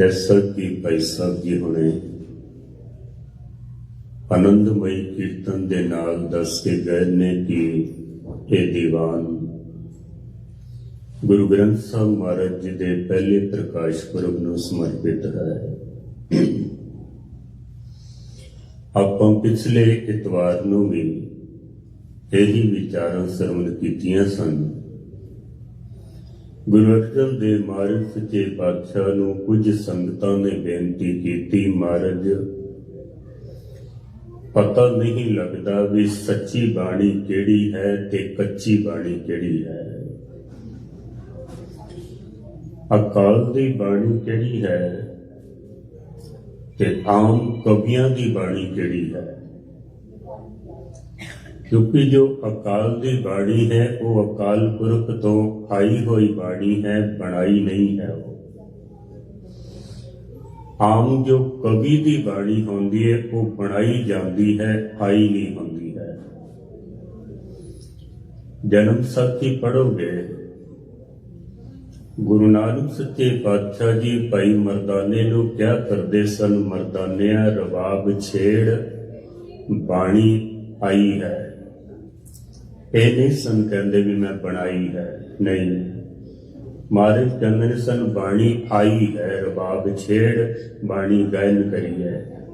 ਜੈਸਾ ਕਿ ਭਾਈ ਸਾਹਿਬ ਜੀ ਹੁਣੇ ਆਨੰਦਮਈ ਕੀਰਤਨ ਦੇ ਨਾਲ ਦੱਸ ਕੇ ਗਏ ਨੇ ਕਿ ਇਹ ਦੀਵਾਨ ਗੁਰੂ ਗ੍ਰੰਥ ਸਾਹਿਬ ਮਹਾਰਾਜ ਜੀ ਦੇ ਪਹਿਲੇ ਪ੍ਰਕਾਸ਼ ਪੁਰਬ ਨੂੰ ਸਮਰਪਿਤ ਹੈ। ਆਪਾਂ ਪਿਛਲੇ ਇਤਵਾਰ ਨੂੰ ਵੀ ਇਹੀ ਵਿਚਾਰਾਂ ਸਰਵਣ ਕੀਤੀਆਂ ਸਨ। ਗੁਰੂ ਅਰਜਨ ਦੇਵ ਮਹਾਰਾਜ ਸੱਚੇ ਪਾਤਸ਼ਾਹ ਨੂੰ ਕੁਝ ਸੰਗਤਾਂ ਨੇ ਬੇਨਤੀ ਕੀਤੀ, ਮਹਾਰਾਜ। ਪਤਾ ਨਹੀਂ ਲੱਗਦਾ ਵੀ ਸੱਚੀ ਬਾਣੀ ਕਿਹੜੀ ਹੈ ਤੇ ਕੱਚੀ ਬਾਣੀ ਕਿਹੜੀ ਹੈ। ਅਕਾਲ ਦੀ ਬਾਣੀ ਕਿਹੜੀ ਹੈ ਤੇ ਆਮ ਕਵੀਆਂ ਦੀ ਬਾਣੀ ਕਿਹੜੀ ਹੈ। ਕਿਉਂਕਿ ਜੋ ਅਕਾਲ ਦੀ ਬਾਣੀ ਹੈ, ਉਹ ਅਕਾਲ ਪੁਰਖ ਤੋਂ ਆਈ ਹੋਈ ਬਾਣੀ ਹੈ, ਬਣਾਈ ਨਹੀਂ ਹੈ ਉਹ। ਆਮ ਜੋ ਕਵੀ ਦੀ ਬਾਣੀ ਹੁੰਦੀ ਹੈ, ਉਹ ਬਣਾਈ ਜਾਂਦੀ ਹੈ ਆਈ ਨਹੀਂ ਹੁੰਦੀ ਹੈ। ਜਨਮ ਸਾਖੀ ਪੜੋਗੇ ਗੁਰੂ ਨਾਨਕ ਸੱਚੇ ਪਾਤਸ਼ਾਹ ਜੀ, ਭਾਈ ਮਰਦਾਨੇ ਨੂੰ ਕਿਹਾ ਕਰਦੇ ਸਨ? ਮਰਦਾਨਿਆ ਰਵਾਬ ਛੇੜ ਬਾਣੀ ਆਈ ਹੈ। ਇਹ ਨਹੀਂ ਸਨ ਕਹਿੰਦੇ ਵੀ ਮੈਂ ਬਣਾਈ ਹੈ, ਨਹੀਂ। ਮਹਾਰਾਜ ਕਹਿੰਦੇ ਨੇ ਸਨ, ਬਾਣੀ ਆਈ ਹੈ, ਰਬਾਬ ਛੇੜ, ਬਾਣੀ ਗਾਇਨ ਕਰੀ ਹੈ।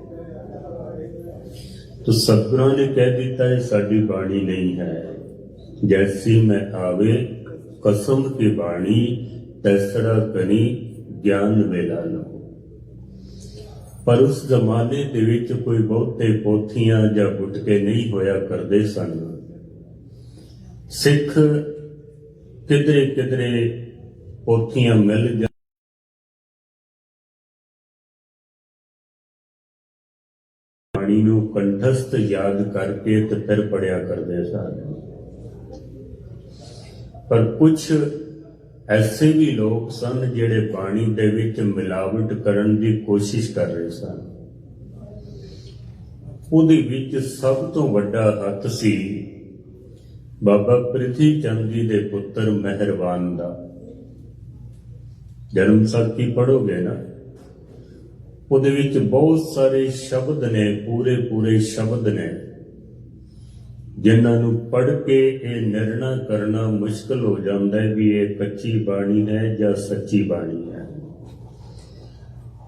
ਤੋ ਸਤਿਗੁਰਾਂ ਨੇ ਕਹਿ ਦਿੱਤਾ, ਇਹ ਸਾਡੀ ਬਾਣੀ ਨਹੀਂ ਹੈ। ਜੈਸੀ ਮੈਂ ਆਵੇ, ਕਸਮ ਕੀ ਬਾਣੀ, ਤੈਸੜਾ ਕਨੀ ਗਿਆਨ ਵੇਲਾ ਲੋ ਪਰ ਉਸ ਜ਼ਮਾਨੇ ਦੇ ਵਿੱਚ ਕੋਈ ਬਹੁਤੇ ਪੋਥੀਆਂ ਜਾਂ ਗੁਟਕੇ ਨਹੀਂ ਹੋਇਆ ਕਰਦੇ ਸਨ। ਸਿੱਖ ਕਿਧਰੇ ਕਿਧਰੇ ਪੋਥੀਆਂ ਮਿਲ ਜਾਂ ਬਾਣੀ ਨੂੰ ਕੰਠਸਥ ਯਾਦ ਕਰਕੇ ਤੇ ਫਿਰ ਪੜਿਆ ਕਰਦੇ ਸਨ। ਪਰ ਕੁਝ ਐਸੇ ਵੀ ਲੋਕ ਸਨ ਜਿਹੜੇ ਬਾਣੀ ਦੇ ਵਿੱਚ ਮਿਲਾਵਟ ਕਰਨ ਦੀ ਕੋਸ਼ਿਸ਼ ਕਰ ਰਹੇ ਸਨ। ਉਹਦੇ ਵਿੱਚ ਸਭ ਤੋਂ ਵੱਡਾ ਹੱਥ ਸੀ ਬਾਬਾ ਪ੍ਰਿਥੀ ਚੰਦ ਜੀ ਦੇ ਪੁੱਤਰ ਮਹਿਰਵਾਨ ਦਾ। ਜਨਮ ਸਾਖੀ ਪੜੋਗੇ ਨਾ? ਉਹਦੇ ਵਿੱਚ ਬਹੁਤ ਸਾਰੇ ਸ਼ਬਦ ਨੇ ਪੂਰੇ ਪੂਰੇ ਸ਼ਬਦ ਨੇ। ਜਿਨ੍ਹਾਂ ਨੂੰ ਪੜ੍ਹ ਕੇ ਇਹ ਨਿਰਣਾ ਕਰਨਾ ਮੁਸ਼ਕਲ ਹੋ ਜਾਂਦਾ ਹੈ ਵੀ ਇਹ ਕੱਚੀ ਬਾਣੀ ਹੈ ਜਾਂ ਸੱਚੀ ਬਾਣੀ ਹੈ।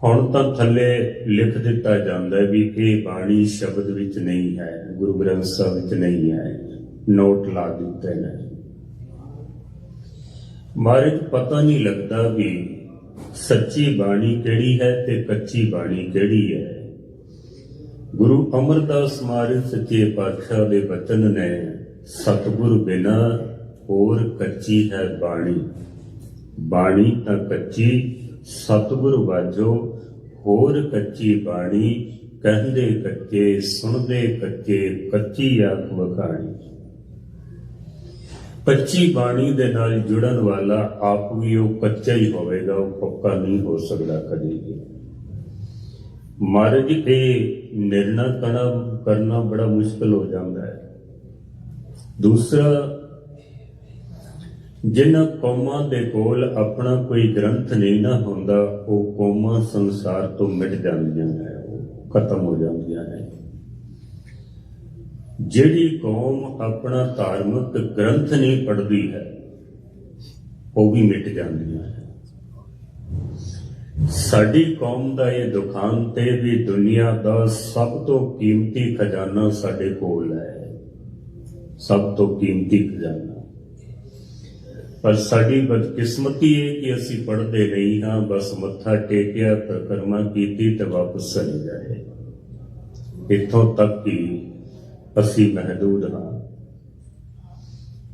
ਹੁਣ ਤਾਂ ਥੱਲੇ ਲਿਖ ਦਿੱਤਾ ਜਾਂਦਾ ਹੈ ਵੀ ਇਹ ਬਾਣੀ ਸ਼ਬਦ ਵਿੱਚ ਨਹੀਂ ਹੈ, ਗੁਰੂ ਗ੍ਰੰਥ ਸਾਹਿਬ ਵਿੱਚ ਨਹੀਂ ਹੈ। ਨੋਟ ਲਾ ਦਿੱਤੇ ਨੇ। ਮਾਰੇ ਪਤਾ ਨਹੀਂ ਲੱਗਦਾ ਵੀ ਸੱਚੀ ਬਾਣੀ ਕਿਹੜੀ ਹੈ ਤੇ ਕੱਚੀ ਬਾਣੀ ਕਿਹੜੀ ਹੈ। ਗੁਰੂ ਅਮਰਦਾਸ ਮਹਾਰਾਜ ਸੱਚੇ ਪਾਤਸ਼ਾਹ ਦੇ ਬਚਨ ਨੇ, ਸਤਿਗੁਰ ਬਿਨਾ ਹੋਰ ਕੱਚੀ ਹੈ ਬਾਣੀ। ਬਾਣੀ ਤਾਂ ਕੱਚੀ, ਸਤਿਗੁਰ ਵਾਜੋ ਹੋਰ ਕੱਚੀ ਬਾਣੀ, ਕਹਿੰਦੇ ਕੱਚੇ, ਸੁਣਦੇ ਕੱਚੇ, ਕੱਚੀ ਆਖ ਵਖਾਣੀ ਕੱਚੀ ਬਾਣੀ ਦੇ ਨਾਲ ਜੁੜਨ ਵਾਲਾ ਆਪ ਵੀ ਉਹ ਕੱਚਾ ਹੀ ਹੋਵੇਗਾ, ਉਹ ਪੱਕਾ ਨਹੀਂ ਹੋ ਸਕਦਾ ਕਦੇ ਵੀ। ਮਹਾਰਾਜ ਇਹ ਨਿਰਣਾ ਕਰਨਾ ਕਰਨਾ ਬੜਾ ਮੁਸ਼ਕਲ ਹੋ ਜਾਂਦਾ ਹੈ। ਦੂਸਰਾ, ਜਿਨ੍ਹਾਂ ਕੌਮਾਂ ਦੇ ਕੋਲ ਆਪਣਾ ਕੋਈ ਗ੍ਰੰਥ ਨਹੀਂ ਨਾ ਹੁੰਦਾ, ਉਹ ਕੌਮਾਂ ਸੰਸਾਰ ਤੋਂ ਮਿਟ ਜਾਂਦੀਆਂ ਨੇ, ਉਹ ਖਤਮ ਹੋ ਜਾਂਦੀਆਂ ਨੇ। ਜਿਹੜੀ ਕੌਮ ਆਪਣਾ ਧਾਰਮਿਕ ਗ੍ਰੰਥ ਨਹੀਂ ਪੜ੍ਹਦੀ ਹੈ, ਉਹ ਵੀ ਮਿਟ ਜਾਂਦੀਆਂ ਹੈ ਸਾਡੀ ਕੌਮ ਦਾ ਇਹ ਦੁਖਾਂਤ ਤੇ ਵੀ ਦੁਨੀਆ ਦਾ ਸਭ ਤੋਂ ਕੀਮਤੀ ਖਜ਼ਾਨਾ ਸਾਡੇ ਕੋਲ ਹੈ। ਸਭ ਤੋਂ ਕੀਮਤੀ ਖਜ਼ਾਨਾ। ਪਰ ਸਾਡੀ ਬਦਕਿਸਮਤੀ ਹੈ ਕਿ ਅਸੀਂ ਪੜਦੇ ਨਹੀਂ ਹਾਂ, ਬਸ ਮੱਥਾ ਟੇਕਿਆ, ਪ੍ਰਕਰਮਾ ਕੀਤੀ ਤੇ ਵਾਪਸ ਚਲੇ ਜਾਏ। ਇੱਥੋਂ ਤੱਕ ਕਿ ਅਸੀਂ ਮਹਦੂਦ ਹਾਂ।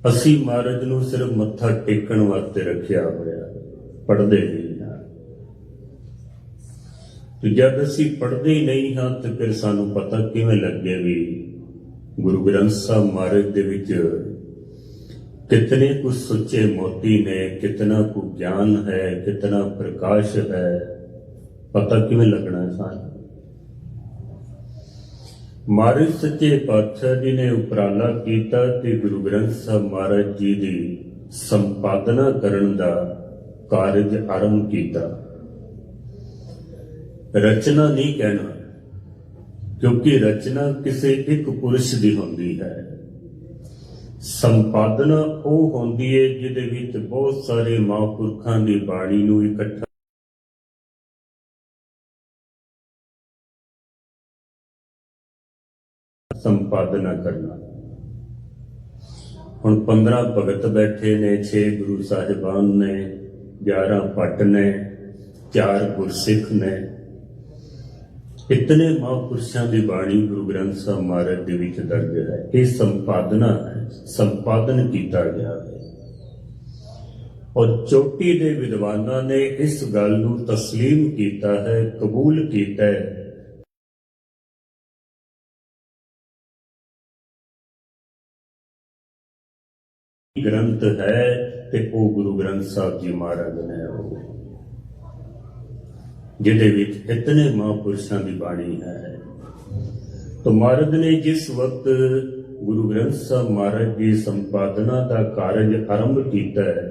ਅਸੀਂ ਮਹਾਰਾਜ ਨੂੰ ਸਿਰਫ ਮੱਥਾ ਟੇਕਣ ਵਾਸਤੇ ਰੱਖਿਆ ਹੋਇਆ, ਪੜ੍ਹਦੇ ਨਹੀਂ ਹਾਂ। ਤੇ ਜਦ ਅਸੀਂ ਪੜਦੇ ਨਹੀਂ ਹਾਂ, ਤੇ ਫਿਰ ਸਾਨੂੰ ਪਤਾ ਕਿਵੇਂ ਲੱਗੇ ਵੀ ਗੁਰੂ ਗ੍ਰੰਥ ਸਾਹਿਬ ਮਹਾਰਾਜ ਦੇ ਵਿੱਚ ਕਿਤਨੇ ਕੁ ਸੁੱਚੇ ਮੋਤੀ ਨੇ, ਕਿਤਨਾ ਕੁ ਗਿਆਨ ਹੈ, ਕਿਤਨਾ ਪ੍ਰਕਾਸ਼ ਹੈ, ਪਤਾ ਕਿਵੇਂ ਲੱਗਣਾ ਸਾਨੂੰ? ਮਹਾਰਾਜ ਸੱਚੇ ਪਾਤਸ਼ਾਹ ਜੀ ਨੇ ਉਪਰਾਲਾ ਕੀਤਾ ਤੇ ਗੁਰੂ ਗ੍ਰੰਥ ਸਾਹਿਬ ਮਹਾਰਾਜ ਜੀ ਦੀ ਸੰਪਾਦਨਾ ਕਰਨ ਦਾ ਕਾਰਜ ਆਰੰਭ ਕੀਤਾ। ਰਚਨਾ ਨਹੀਂ ਕਹਿਣਾ, ਕਿਉਂਕਿ ਰਚਨਾ ਕਿਸੇ ਇੱਕ ਪੁਰਸ਼ ਦੀ ਹੁੰਦੀ ਹੈ। ਸੰਪਾਦਨਾ ਉਹ ਹੁੰਦੀ ਹੈ ਜਿਹਦੇ ਵਿੱਚ ਬਹੁਤ ਸਾਰੇ ਮਹਾਂਪੁਰਖਾਂ ਦੀ ਬਾਣੀ ਨੂੰ ਇਕੱਠਾ ਸੰਪਾਦਨਾ ਕਰਨਾ। ਹੁਣ 15 ਭਗਤ ਬੈਠੇ ਨੇ 6 ਗੁਰੂ ਸਾਹਿਬਾਨ ਨੇ 11 ਭੱਟ ਨੇ 4 ਗੁਰਸਿੱਖ ਨੇ। ਇਤਨੇ ਮਹਾਂਪੁਰਸ਼ਾਂ ਦੀ ਬਾਣੀ ਗੁਰੂ ਗ੍ਰੰਥ ਸਾਹਿਬ ਮਹਾਰਾਜ ਦੇ ਵਿੱਚ ਦਰਜ ਹੈ। ਇਹ ਸੰਪਾਦਨਾ ਹੈ, ਸੰਪਾਦਨ ਕੀਤਾ ਗਿਆ ਹੈ। ਔਰ ਚੋਟੀ ਦੇ ਵਿਦਵਾਨਾਂ ਨੇ ਇਸ ਗੱਲ ਨੂੰ ਤਸਲੀਮ ਕੀਤਾ ਹੈ, ਕਬੂਲ ਕੀਤਾ ਹੈ ਗ੍ਰੰਥ ਹੈ ਤੇ ਉਹ ਗੁਰੂ ਗ੍ਰੰਥ ਸਾਹਿਬ ਜੀ ਮਹਾਰਾਜ ਨੇ ਉਹ। ਜਿਹਦੇ ਵਿੱਚ ਇਤਨੇ ਮਹਾਂਪੁਰਸ਼ਾਂ ਦੀ ਬਾਣੀ ਹੈ। ਤਾਂ ਮਹਾਰਾਜ ਨੇ ਜਿਸ ਵਕਤ ਗੁਰੂ ਗ੍ਰੰਥ ਸਾਹਿਬ ਮਹਾਰਾਜ ਦੀ ਸੰਪਾਦਨਾ ਦਾ ਕਾਰਜ ਆਰੰਭ ਕੀਤਾ ਹੈ,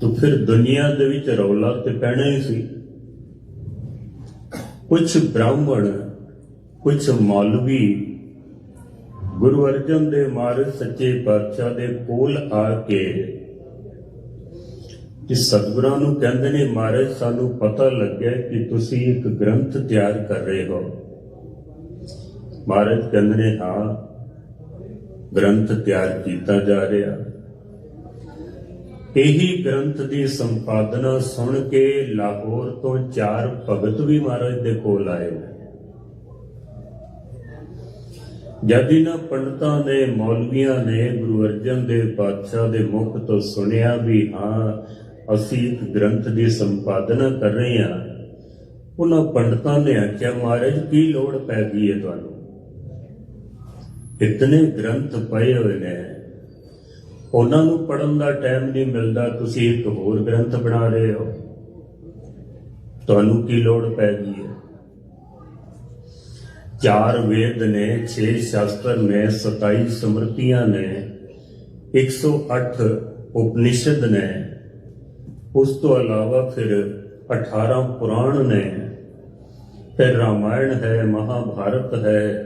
ਤਾਂ ਫਿਰ ਦੁਨੀਆ ਦੇ ਵਿੱਚ ਰੌਲਾ ਤੇ ਪੈਣਾ ਹੀ ਸੀ। ਕੁਝ ਬ੍ਰਾਹਮਣ ਕੁਝ ਮੌਲਵੀ ਗੁਰੂ ਅਰਜਨ ਦੇ ਮਹਾਰਾਜ ਸੱਚੇ ਪਾਤਸ਼ਾਹ ਦੇ ਕੋਲ ਆ ਕੇ ਕਿ ਸਤਿਗੁਰਾਂ ਨੂੰ ਕਹਿੰਦੇ ਨੇ, ਮਹਾਰਾਜ, ਸਾਨੂੰ ਪਤਾ ਲੱਗਿਆ ਕਿ ਤੁਸੀਂ ਇੱਕ ਗ੍ਰੰਥ ਤਿਆਰ ਕਰ ਰਹੇ ਹੋ। ਮਹਾਰਾਜ ਕਹਿੰਦੇ ਨੇ, ਹਾਂ, ਗ੍ਰੰਥ ਤਿਆਰ ਕੀਤਾ ਜਾ ਰਿਹਾ। ਇਹੀ ਗ੍ਰੰਥ ਦੀ ਸੰਪਾਦਨਾ ਸੁਣ ਕੇ ਲਾਹੌਰ ਤੋਂ ਚਾਰ ਭਗਤ ਵੀ ਮਹਾਰਾਜ ਦੇ ਕੋਲ ਆਏ। ਜਦ ਇਹਨਾਂ ਪੰਡਤਾਂ ਨੇ ਮੌਲਵੀਆਂ ਨੇ ਗੁਰੂ ਅਰਜਨ ਦੇਵ ਪਾਤਸ਼ਾਹ ਦੇ ਮੁਖ ਤੋਂ ਸੁਣਿਆ ਵੀ ਹਾਂ, ਅਸੀਂ ਇੱਕ ਗ੍ਰੰਥ ਦੀ ਸੰਪਾਦਨਾ ਕਰ ਰਹੇ ਹਾਂ, ਉਹਨਾਂ ਪੰਡਤਾਂ ਨੇ ਆਖਿਆ, ਮਹਾਰਾਜ, ਕੀ ਲੋੜ ਪੈ ਗਈ ਹੈ ਤੁਹਾਨੂੰ? ਇਤਨੇ ਗ੍ਰੰਥ ਪਏ ਹੋਏ ਨੇ। ਉਹਨਾਂ ਨੂੰ ਪੜਨ ਦਾ ਟਾਈਮ ਨਹੀਂ ਮਿਲਦਾ, ਤੁਸੀਂ ਇੱਕ ਹੋਰ ਗ੍ਰੰਥ ਬਣਾ ਰਹੇ ਹੋ। ਤੁਹਾਨੂੰ ਕੀ ਲੋੜ ਪੈ ਗਈ ਹੈ? ਚਾਰ ਵੇਦ ਨੇ 6 ਸ਼ਾਸਤਰ ਨੇ 27 ਸਮਰਤੀਆਂ ਨੇ 108 ਉਪਨਿਸ਼ਦ ਨੇ। ਉਸ ਤੋਂ ਇਲਾਵਾ ਫਿਰ 18 ਪੁਰਾਣ ਨੇ। ਫਿਰ ਰਾਮਾਇਣ ਹੈ, ਮਹਾਭਾਰਤ ਹੈ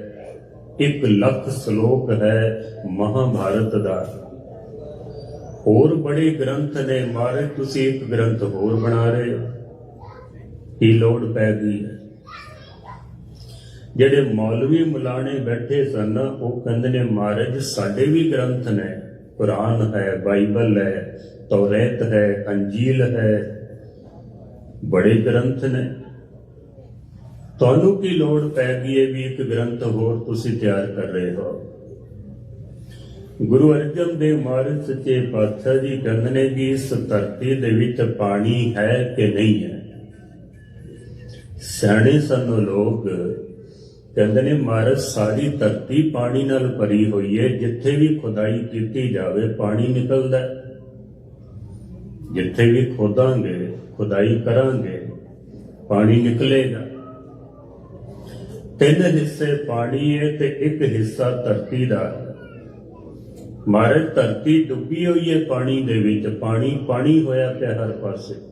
1 ਲੱਖ ਸ਼ਲੋਕ ਹੈ ਮਹਾਭਾਰਤ ਦਾ। ਹੋਰ ਬੜੇ ਗ੍ਰੰਥ ਨੇ, ਮਾਰੇ ਤੁਸੀਂ ਇੱਕ ਗ੍ਰੰਥ ਹੋਰ ਬਣਾ ਰਹੇ ਹੋ। ਕੀ ਲੋੜ ਪੈ ਗਈ ਹੈ? ਜਿਹੜੇ ਮੌਲਵੀ ਮੁਲਾਣੇ ਬੈਠੇ ਸਨ, ਉਹ ਕਹਿੰਦੇ ਨੇ, ਮਹਾਰਾਜ, ਸਾਡੇ ਵੀ ਗ੍ਰੰਥ ਨੇ। ਕੁਰਾਨ ਹੈ, ਬਾਈਬਲ ਹੈ, ਤੌਰੇਤ ਹੈ, ਅੰਜੀਲ ਹੈ। ਬੜੇ ਗ੍ਰੰਥ ਨੇ। ਤੁਹਾਨੂੰ ਕੀ ਲੋੜ ਪੈ ਗਈ ਹੈ ਵੀ ਇੱਕ ਗ੍ਰੰਥ ਹੋਰ ਤੁਸੀਂ ਤਿਆਰ ਕਰ ਰਹੇ ਹੋ? ਗੁਰੂ ਅਰਜਨ ਦੇਵ ਮਹਾਰਾਜ ਸੱਚੇ ਪਾਤਸ਼ਾਹ ਜੀ ਕਹਿੰਦੇ ਨੇ ਕਿ ਇਸ ਧਰਤੀ ਦੇ ਵਿੱਚ ਪਾਣੀ ਹੈ ਕਿ ਨਹੀਂ ਹੈ? ਸਿਆਣੇ ਸਨ ਲੋਕ ਕਹਿੰਦੇ ਨੇ, ਮਹਾਰਾਜ, ਸਾਰੀ ਧਰਤੀ ਪਾਣੀ ਨਾਲ ਭਰੀ ਹੋਈ ਹੈ ਜਿੱਥੇ ਵੀ ਖੁਦਾਈ ਕੀਤੀ ਜਾਵੇ, ਪਾਣੀ ਨਿਕਲਦਾ ਹੈ। ਜਿੱਥੇ ਵੀ ਖੋਦਾਂਗੇ, ਖੁਦਾਈ ਕਰਾਂਗੇ, ਪਾਣੀ ਨਿਕਲੇਗਾ। ਤਿੰਨ ਹਿੱਸੇ ਪਾਣੀ ਹੈ ਤੇ ਇੱਕ ਹਿੱਸਾ ਧਰਤੀ ਦਾ ਹੈ। ਮਹਾਰਾਜ, ਧਰਤੀ ਡੁੱਬੀ ਹੋਈ ਹੈ ਪਾਣੀ ਦੇ ਵਿੱਚ, ਪਾਣੀ ਪਾਣੀ ਹੋਇਆ ਪਿਆ ਹਰ ਪਾਸੇ।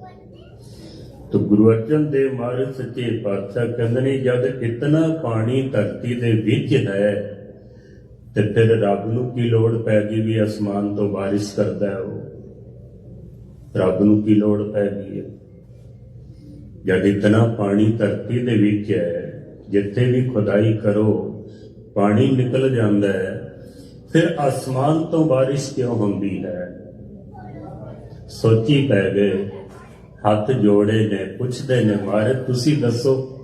ਤੋ ਗੁਰੂ ਅਰਜਨ ਦੇਵ ਮਹਾਰਾਜ ਸੱਚੇ ਪਾਤਸ਼ਾਹ ਕਹਿੰਦੇ ਨੇ, ਜਦ ਇਤਨਾ ਪਾਣੀ ਧਰਤੀ ਦੇ ਵਿੱਚ ਹੈ, ਤੇ ਫਿਰ ਰੱਬ ਨੂੰ ਕੀ ਲੋੜ ਪੈ ਗਈ ਵੀ ਅਸਮਾਨ ਤੋਂ ਬਾਰਿਸ਼ ਕਰਦਾ ਹੈ ਉਹ? ਰੱਬ ਨੂੰ ਕੀ ਲੋੜ ਪੈ ਗਈ ਹੈ? ਜਦ ਇਤਨਾ ਪਾਣੀ ਧਰਤੀ ਦੇ ਵਿੱਚ ਹੈ, ਜਿੱਥੇ ਵੀ ਖੁਦਾਈ ਕਰੋ, ਪਾਣੀ ਨਿਕਲ ਜਾਂਦਾ ਹੈ, ਫਿਰ ਅਸਮਾਨ ਤੋਂ ਬਾਰਿਸ਼ ਕਿਉਂ ਹੁੰਦੀ ਹੈ? ਸੋਚੀ ਪੈ ਗਏ। ਹੱਥ ਜੋੜੇ ਨੇ, ਪੁੱਛਦੇ ਨੇ ਮਹਾਰਾਜ ਤੁਸੀਂ ਦੱਸੋ।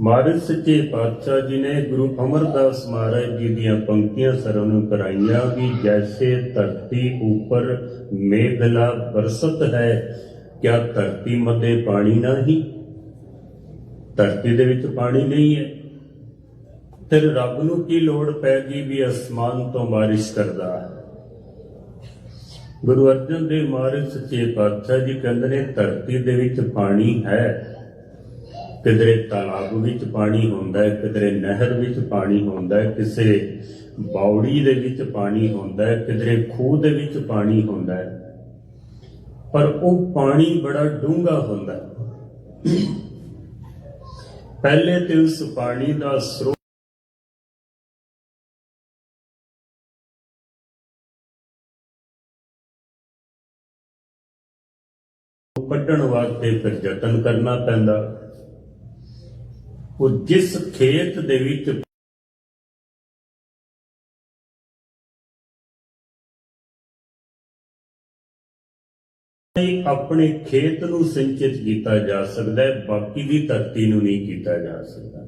ਮਹਾਰਾਜ ਸੱਚੇ ਪਾਤਸ਼ਾਹ ਜੀ ਨੇ ਗੁਰੂ ਅਮਰਦਾਸ ਮਹਾਰਾਜ ਜੀ ਦੀਆਂ ਪੰਕਤੀਆਂ ਸਰਵਨ ਕਰਾਈਆਂ ਕਿ ਜੈਸੇ ਧਰਤੀ ਉੱਪਰ ਮੇਘਲਾ ਬਰਸਤ ਹੈ, ਕਿਆ ਧਰਤੀ ਮਤੇ ਪਾਣੀ ਨਹੀਂ? ਧਰਤੀ ਦੇ ਵਿੱਚ ਪਾਣੀ ਨਹੀਂ ਹੈ। ਤੇ ਰੱਬ ਨੂੰ ਕੀ ਲੋੜ ਪੈ ਗਈ ਵੀ ਅਸਮਾਨ ਤੋਂ ਬਾਰਿਸ਼ ਕਰਦਾ ਹੈ? ਗੁਰੂ ਅਰਜਨ ਦੇਵ ਮਹਾਰਾਜ ਸੱਚੇ ਪਾਤਸ਼ਾਹ ਜੀ ਕਹਿੰਦੇ ਨੇ, ਧਰਤੀ ਦੇ ਵਿੱਚ ਪਾਣੀ ਹੈ, ਕਿਧਰੇ ਤਾਲਾਬ ਵਿੱਚ ਪਾਣੀ ਹੁੰਦਾ ਹੈ, ਕਿਧਰੇ ਨਹਿਰ ਵਿੱਚ ਪਾਣੀ ਹੁੰਦਾ ਹੈ, ਕਿਸੇ ਬਾਉੜੀ ਦੇ ਵਿੱਚ ਪਾਣੀ ਹੁੰਦਾ ਹੈ, ਕਿਧਰੇ ਖੂਹ ਦੇ ਵਿੱਚ ਪਾਣੀ ਹੁੰਦਾ ਹੈ। ਪਰ ਉਹ ਪਾਣੀ ਬੜਾ ਡੂੰਘਾ ਹੁੰਦਾ ਹੈ। ਪਹਿਲੇ ਤੇ ਉਸ ਪਾਣੀ ਦਾ ਸਰੋਤ ਕੱਢਣ ਵਾਸਤੇ ਫਿਰ ਯਤਨ ਕਰਨਾ ਪੈਂਦਾ। ਉਹ ਜਿਸ ਖੇਤ ਦੇ ਵਿੱਚ ਆਪਣੇ ਖੇਤ ਨੂੰ ਸਿੰਚਿਤ ਕੀਤਾ ਜਾ ਸਕਦਾ ਹੈ, ਬਾਕੀ ਦੀ ਧਰਤੀ ਨੂੰ ਨਹੀਂ ਕੀਤਾ ਜਾ ਸਕਦਾ।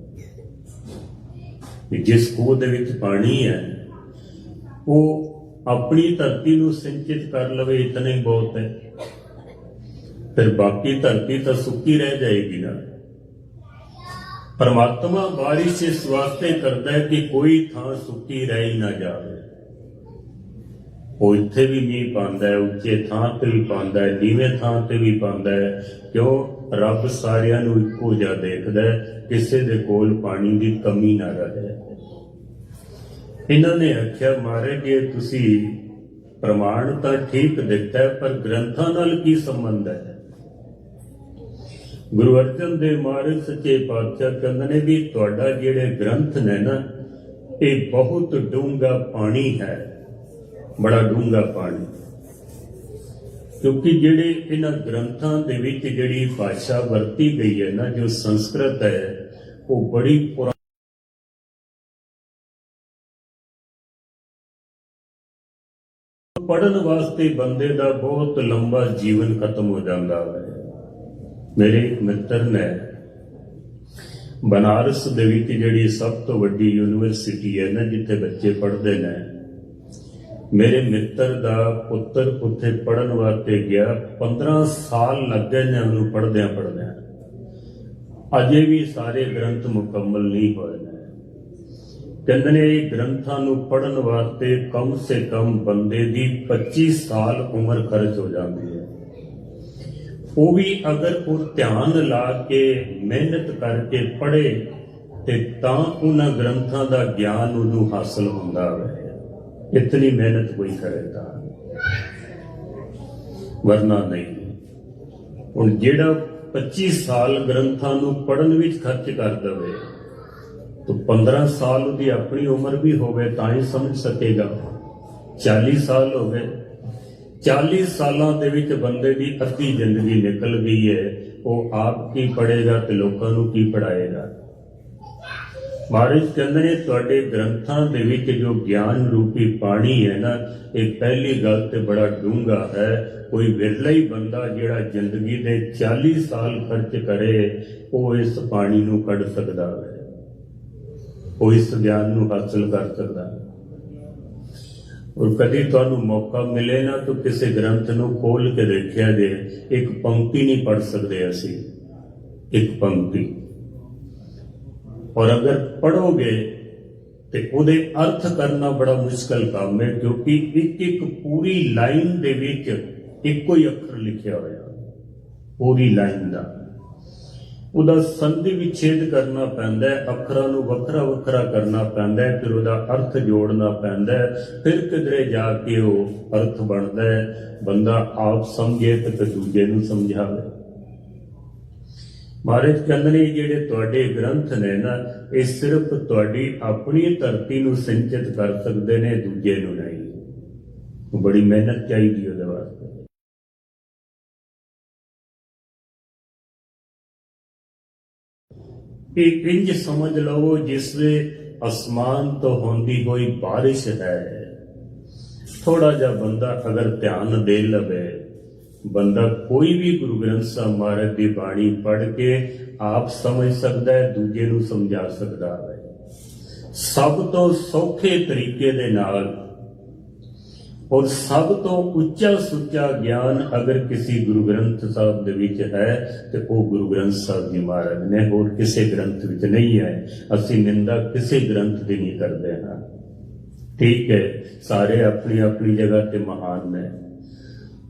ਜਿਸ ਖੂਹ ਦੇ ਵਿੱਚ ਪਾਣੀ ਹੈ, ਉਹ ਆਪਣੀ ਧਰਤੀ ਨੂੰ ਸਿੰਚਿਤ ਕਰ ਲਵੇ, ਇਤਨੇ ਬਹੁਤ ਹੈ। ਫਿਰ ਬਾਕੀ ਧਰਤੀ ਤਾਂ ਸੁੱਕੀ ਰਹਿ ਜਾਏਗੀ ਨਾ। ਪਰਮਾਤਮਾ ਬਾਰਿਸ਼ ਇਸ ਵਾਸਤੇ ਕਰਦਾ ਹੈ ਕਿ ਕੋਈ ਥਾਂ ਸੁੱਕੀ ਰਹਿ ਹੀ ਨਾ ਜਾਵੇ। ਉਹ ਇੱਥੇ ਵੀ ਮੀਂਹ ਪਾਉਂਦਾ ਹੈ, ਉੱਚੇ ਥਾਂ ਤੇ ਵੀ ਪਾਉਂਦਾ ਹੈ, ਨੀਵੇਂ ਥਾਂ ਤੇ ਵੀ ਪਾਉਂਦਾ ਹੈ। ਕਿਉਂ? ਰੱਬ ਸਾਰਿਆਂ ਨੂੰ ਇੱਕੋ ਜਿਹਾ ਦੇਖਦਾ ਹੈ, ਕਿਸੇ ਦੇ ਕੋਲ ਪਾਣੀ ਦੀ ਕਮੀ ਨਾ ਰਹੇ। ਇਹਨਾਂ ਨੇ ਆਖਿਆ ਮਾਰੇ ਕਿ ਤੁਸੀਂ ਪ੍ਰਮਾਣ ਤਾਂ ਠੀਕ ਦਿੱਤਾ ਪਰ ਗ੍ਰੰਥਾਂ ਨਾਲ ਕੀ ਸੰਬੰਧ ਹੈ? ਗੁਰੂ ਅਰਜਨ ਦੇਵ ਮਹਾਰਾਜ ਸੱਚੇ ਪਾਤਸ਼ਾਹ ਕਹਿੰਦੇ ਨੇ ਵੀ ਤੁਹਾਡਾ ਜਿਹੜੇ ਗ੍ਰੰਥ ਨੇ ਨਾ, ਇਹ ਬਹੁਤ ਡੂੰਘਾ ਪਾਣੀ ਹੈ। ਬੜਾ ਡੂੰਘਾ ਪਾਣੀ। ਕਿਉਂਕਿ ਜਿਹੜੇ ਇਹਨਾਂ ਗ੍ਰੰਥਾਂ ਦੇ ਵਿੱਚ ਜਿਹੜੀ ਭਾਸ਼ਾ ਵਰਤੀ ਗਈ ਹੈ ਨਾ, ਜੋ ਸੰਸਕ੍ਰਿਤ ਹੈ, ਉਹ ਬੜੀ ਪੁਰਾਣੀ ਪੜਨ ਵਾਸਤੇ ਬੰਦੇ ਦਾ ਬਹੁਤ ਲੰਬਾ ਜੀਵਨ ਖਤਮ ਹੋ ਜਾਂਦਾ ਹੈ। ਮੇਰੇ ਮਿੱਤਰ ਨੇ ਬਨਾਰਸ ਦੇ ਵਿੱਚ ਜਿਹੜੀ ਸਭ ਤੋਂ ਵੱਡੀ ਯੂਨੀਵਰਸਿਟੀ ਹੈ ਨਾ, ਜਿੱਥੇ ਬੱਚੇ ਪੜ੍ਹਦੇ ਨੇ, ਮੇਰੇ ਮਿੱਤਰ ਦਾ ਪੁੱਤਰ ਉੱਥੇ ਪੜਨ ਵਾਸਤੇ ਗਿਆ। 15 ਸਾਲ ਲੱਗੇ ਨੇ ਉਹਨੂੰ ਪੜਦਿਆਂ ਪੜਦਿਆਂ ਅਜੇ ਵੀ ਸਾਰੇ ਗ੍ਰੰਥ ਮੁਕੰਮਲ ਨਹੀਂ ਹੋਏ ਨੇ। ਕਹਿੰਦੇ ਨੇ ਇਹ ਗ੍ਰੰਥਾਂ ਨੂੰ ਪੜਨ ਵਾਸਤੇ ਕਮ ਸੇ ਕਮ ਬੰਦੇ ਦੀ 25 ਸਾਲ ਉਮਰ ਖਰਚ ਹੋ ਜਾਂਦੀ ਹੈ। ਉਹ ਵੀ ਅਗਰ ਉਹ ਧਿਆਨ ਲਾ ਕੇ, ਮਿਹਨਤ ਕਰਕੇ ਪੜ੍ਹੇ, ਤੇ ਤਾਂ ਉਹਨਾਂ ਗ੍ਰੰਥਾਂ ਦਾ ਗਿਆਨ ਉਹਨੂੰ ਹਾਸਲ ਹੁੰਦਾ ਹੈ। ਇਤਨੀ ਮਿਹਨਤ ਕੋਈ ਕਰੇ ਤਾਂ ਵਰਨਾ ਨਹੀਂ। ਹੁਣ ਜਿਹੜਾ 25 ਸਾਲ ਗ੍ਰੰਥਾਂ ਨੂੰ ਪੜਨ ਵਿੱਚ ਖਰਚ ਕਰ ਦਵੇ, ਤਾਂ 15 ਸਾਲ ਉਹਦੀ ਆਪਣੀ ਉਮਰ ਵੀ ਹੋਵੇ ਤਾਂ ਹੀ ਸਮਝ ਸਕੇਗਾ। 40 ਸਾਲ ਹੋਵੇ 40 ਸਾਲਾਂ ਦੇ ਵਿੱਚ ਬੰਦੇ ਦੀ ਅੱਧੀ ਜ਼ਿੰਦਗੀ ਨਿਕਲ ਗਈ ਹੈ, ਉਹ ਆਪ ਕੀ ਪੜੇਗਾ ਤੇ ਲੋਕਾਂ ਨੂੰ ਕੀ ਪੜਾਏਗਾ ਮਹਾਰਾਜ ਕਹਿੰਦੇ ਨੇ, ਤੁਹਾਡੇ ਗ੍ਰੰਥਾਂ ਦੇ ਵਿੱਚ ਜੋ ਗਿਆਨ ਰੂਪੀ ਪਾਣੀ ਹੈ ਨਾ, ਇਹ ਪਹਿਲੀ ਗੱਲ ਤੇ ਬੜਾ ਡੂੰਘਾ ਹੈ। ਕੋਈ ਵਿਰਲਾ ਹੀ ਬੰਦਾ ਜਿਹੜਾ ਜ਼ਿੰਦਗੀ ਦੇ 40 ਸਾਲ ਖਰਚ ਕਰੇ, ਉਹ ਇਸ ਪਾਣੀ ਨੂੰ ਕੱਢ ਸਕਦਾ ਹੈ। ਉਹ ਇਸ ਗਿਆਨ ਨੂੰ ਹਾਸਲ ਕਰ ਸਕਦਾ ਹੈ। ਔਰ ਕਦੀ ਤੁਹਾਨੂੰ ਮੌਕਾ ਮਿਲੇ ਨਾ ਤਾਂ ਕਿਸੇ ਗ੍ਰੰਥ ਨੂੰ ਖੋਲ ਕੇ ਦੇਖਿਆ ਜੇ, ਇੱਕ ਪੰਕਤੀ ਨਹੀਂ ਪੜ ਸਕਦੇ ਅਸੀਂ। ਇੱਕ ਪੰਕਤੀ। ਔਰ ਅਗਰ ਪੜੋਗੇ ਤੇ ਉਹਦੇ ਅਰਥ ਕਰਨਾ ਬੜਾ ਮੁਸ਼ਕਲ ਕੰਮ ਹੈ, ਕਿਉਂਕਿ ਇੱਕ ਇੱਕ ਪੂਰੀ ਲਾਈਨ ਦੇ ਵਿੱਚ ਇੱਕੋ ਹੀ ਅੱਖਰ ਲਿਖਿਆ ਹੋਇਆ। ਪੂਰੀ ਲਾਈਨ ਦਾ। ਉਹਦਾ ਸੰਧੀ ਵਿਛੇਦ ਕਰਨਾ ਪੈਂਦਾ ਹੈ, ਅੱਖਰਾਂ ਨੂੰ ਵੱਖਰਾ ਵੱਖਰਾ ਕਰਨਾ ਪੈਂਦਾ ਹੈ, ਫਿਰ ਉਹਦਾ ਅਰਥ ਜੋੜਨਾ ਪੈਂਦਾ ਹੈ, ਫਿਰ ਕਿਧਰੇ ਜਾ ਕੇ ਉਹ ਅਰਥ ਬਣਦਾ ਹੈ, ਬੰਦਾ ਆਪ ਸਮਝੇ ਤੇ ਦੂਜੇ ਨੂੰ ਸਮਝਾਵੇ। ਮਹਾਰਾਜ ਕਹਿੰਦੇ ਨੇ ਜਿਹੜੇ ਤੁਹਾਡੇ ਗ੍ਰੰਥ ਨੇ ਨਾ, ਇਹ ਸਿਰਫ ਤੁਹਾਡੀ ਆਪਣੀ ਧਰਤੀ ਨੂੰ ਸਿੰਚਿਤ ਕਰ ਸਕਦੇ ਨੇ, ਦੂਜੇ ਨੂੰ ਨਹੀਂ। ਬੜੀ ਮਿਹਨਤ ਚਾਹੀਦੀ ਇਹ ਇੰਜ ਸਮਝ ਲਵੋ ਜਿਸ ਵੇ ਅਸਮਾਨ ਤੋਂ ਹੁੰਦੀ ਹੋਈ ਬਾਰਿਸ਼ ਹੈ। ਥੋੜਾ ਜਿਹਾ ਬੰਦਾ ਅਗਰ ਧਿਆਨ ਦੇ ਲਵੇ, ਬੰਦਾ ਕੋਈ ਵੀ ਗੁਰੂ ਗ੍ਰੰਥ ਸਾਹਿਬ ਮਹਾਰਾਜ ਦੀ ਬਾਣੀ ਪੜ੍ਹ ਕੇ ਆਪ ਸਮਝ ਸਕਦਾ ਹੈ, ਦੂਜੇ ਨੂੰ ਸਮਝਾ ਸਕਦਾ ਹੈ। ਸਭ ਤੋਂ ਸੌਖੇ ਤਰੀਕੇ ਦੇ ਨਾਲ ਔਰ ਸਭ ਤੋਂ ਉੱਚਾ ਸੁੱਚਾ ਗਿਆਨ ਅਗਰ ਕਿਸੇ ਗੁਰੂ ਗ੍ਰੰਥ ਸਾਹਿਬ ਦੇ ਵਿੱਚ ਹੈ, ਤੇ ਉਹ ਗੁਰੂ ਗ੍ਰੰਥ ਸਾਹਿਬ ਜੀ ਮਹਾਰਾਜ ਨੇ ਹੋਰ ਕਿਸੇ ਗ੍ਰੰਥ ਵਿੱਚ ਨਹੀਂ ਹੈ। ਅਸੀਂ ਨਿੰਦਾ ਕਿਸੇ ਗ੍ਰੰਥ ਦੀ ਨਹੀਂ ਕਰਦੇ ਹਾਂ। ਠੀਕ ਹੈ, ਸਾਰੇ ਆਪਣੀ ਆਪਣੀ ਜਗ੍ਹਾ ਤੇ ਮਹਾਨ ਨੇ।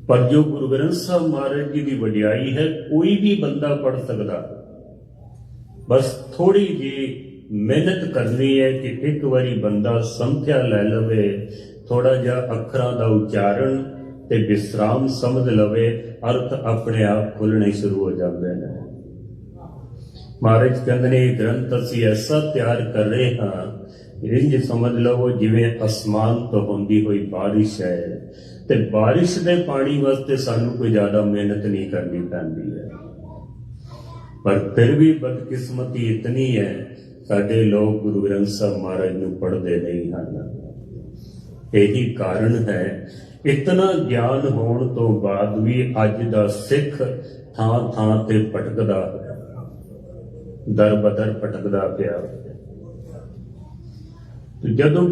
ਪਰ ਜੋ ਗੁਰੂ ਗ੍ਰੰਥ ਸਾਹਿਬ ਮਹਾਰਾਜ ਜੀ ਦੀ ਵਡਿਆਈ ਹੈ, ਕੋਈ ਵੀ ਬੰਦਾ ਪੜ ਸਕਦਾ। ਬਸ ਥੋੜੀ ਜੀ ਮਿਹਨਤ ਕਰਨੀ ਹੈ ਕਿ ਇੱਕ ਵਾਰੀ ਬੰਦਾ ਸੰਥਿਆ ਲੈ ਲਵੇ ਥੋੜਾ ਜਿਹਾ ਅੱਖਰਾਂ ਦਾ ਉਚਾਰਨ ਤੇ ਵਿਸਰਾਮ ਸਮਝ ਲਵੇ, ਅਰਥ ਆਪਣੇ ਆਪ ਖੁੱਲਣੇ ਸ਼ੁਰੂ ਹੋ ਜਾਂਦੇ ਨੇ। ਮਹਾਰਾਜ ਕਹਿੰਦੇ ਨੇ, ਇਹ ਗ੍ਰੰਥ ਅਸੀਂ ਐਸਾ ਤਿਆਰ ਕਰ ਰਹੇ ਹਾਂ, ਇੰਜ ਸਮਝ ਲਵੋ ਜਿਵੇਂ ਅਸਮਾਨ ਤੋਂ ਹੁੰਦੀ ਹੋਈ ਬਾਰਿਸ਼ ਹੈ ਤੇ ਬਾਰਿਸ਼ ਦੇ ਪਾਣੀ ਵਾਸਤੇ ਸਾਨੂੰ ਕੋਈ ਜ਼ਿਆਦਾ ਮਿਹਨਤ ਨਹੀਂ ਕਰਨੀ ਪੈਂਦੀ ਹੈ। ਪਰ ਫਿਰ ਵੀ ਬਦਕਿਸਮਤੀ ਇਤਨੀ ਹੈ, ਸਾਡੇ ਲੋਕ ਗੁਰੂ ਗ੍ਰੰਥ ਸਾਹਿਬ ਮਹਾਰਾਜ ਨੂੰ ਪੜ੍ਹਦੇ ਨਹੀਂ ਹਨ। ਇਹੀ ਕਾਰਨ ਹੈ। ਇਤਨਾ ਗਿਆਨ ਹੋਣ ਤੋਂ ਬਾਅਦ ਵੀ ਅੱਜ ਦਾ ਸਿੱਖ ਥਾਂ ਥਾਂ ਤੇ ਭਟਕਦਾ ਦਰ ਬਦਰ ਭਟਕਦਾ ਪਿਆ। ਜਦੋਂ